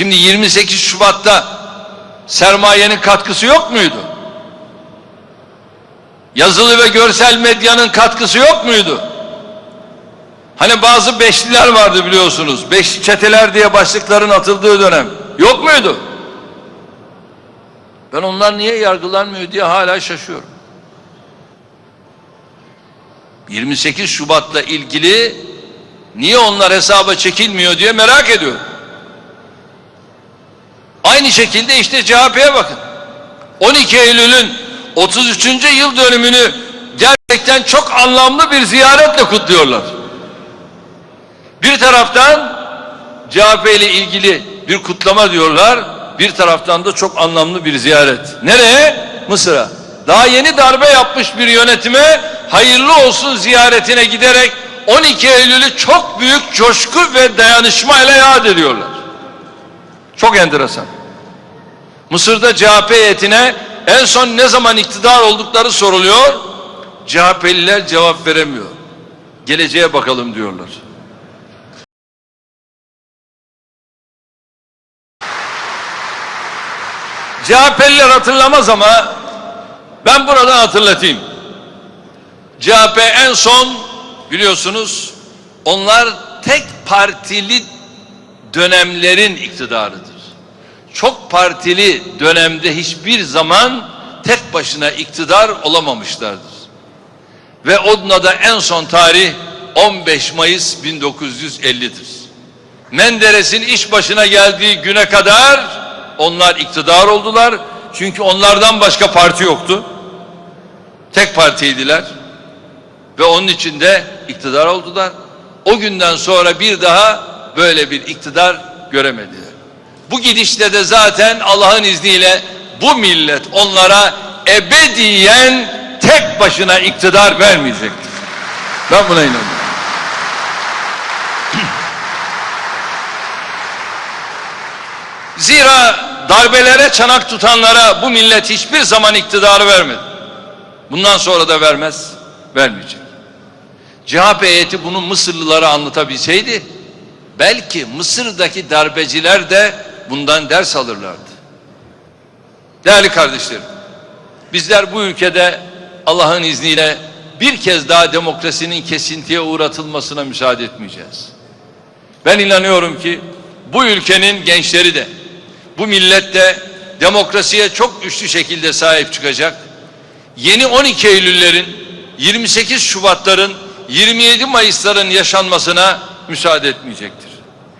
Şimdi 28 Şubat'ta sermayenin katkısı yok muydu? Yazılı ve görsel medyanın katkısı yok muydu? Hani bazı beşliler vardı biliyorsunuz. Beş çeteler diye başlıkların atıldığı dönem. Yok muydu? Ben onlar niye yargılanmıyor diye hala şaşıyorum. 28 Şubat'la ilgili niye onlar hesaba çekilmiyor diye merak ediyorum. Aynı şekilde işte CHP'ye bakın. 12 Eylül'ün 33. yıl dönümünü gerçekten çok anlamlı bir ziyaretle kutluyorlar. Bir taraftan CHP ile ilgili bir kutlama diyorlar. Bir taraftan da çok anlamlı bir ziyaret. Nereye? Mısır'a. Daha yeni darbe yapmış bir yönetime hayırlı olsun ziyaretine giderek 12 Eylül'ü çok büyük coşku ve dayanışmayla yad ediyorlar. Çok enteresan. Mısır'da CHP heyetine en son ne zaman iktidar oldukları soruluyor. CHP'liler cevap veremiyor. Geleceğe bakalım diyorlar. CHP'liler hatırlamaz ama ben buradan hatırlatayım. CHP en son biliyorsunuz onlar tek partili dönemlerin iktidarıdır. Çok partili dönemde hiçbir zaman tek başına iktidar olamamışlardır. Ve onunla da en son tarih 15 Mayıs 1950'dir. Menderes'in iş başına geldiği güne kadar onlar iktidar oldular. Çünkü onlardan başka parti yoktu. Tek partiydiler. Ve onun içinde iktidar oldular. O günden sonra bir daha böyle bir iktidar göremediler. Bu gidişle de zaten Allah'ın izniyle bu millet onlara ebediyen tek başına iktidar vermeyecektir. Ben buna inanıyorum. Zira darbelere çanak tutanlara bu millet hiçbir zaman iktidarı vermedi. Bundan sonra da vermez, vermeyecek. CHP heyeti bunu Mısırlılara anlatabilseydi belki Mısır'daki darbeciler de bundan ders alırlardı. Değerli kardeşlerim, bizler bu ülkede Allah'ın izniyle bir kez daha demokrasinin kesintiye uğratılmasına müsaade etmeyeceğiz. Ben inanıyorum ki bu ülkenin gençleri de bu millet de demokrasiye çok güçlü şekilde sahip çıkacak. Yeni 12 Eylül'lerin, 28 Şubat'ların, 27 Mayıs'ların yaşanmasına müsaade etmeyecektir.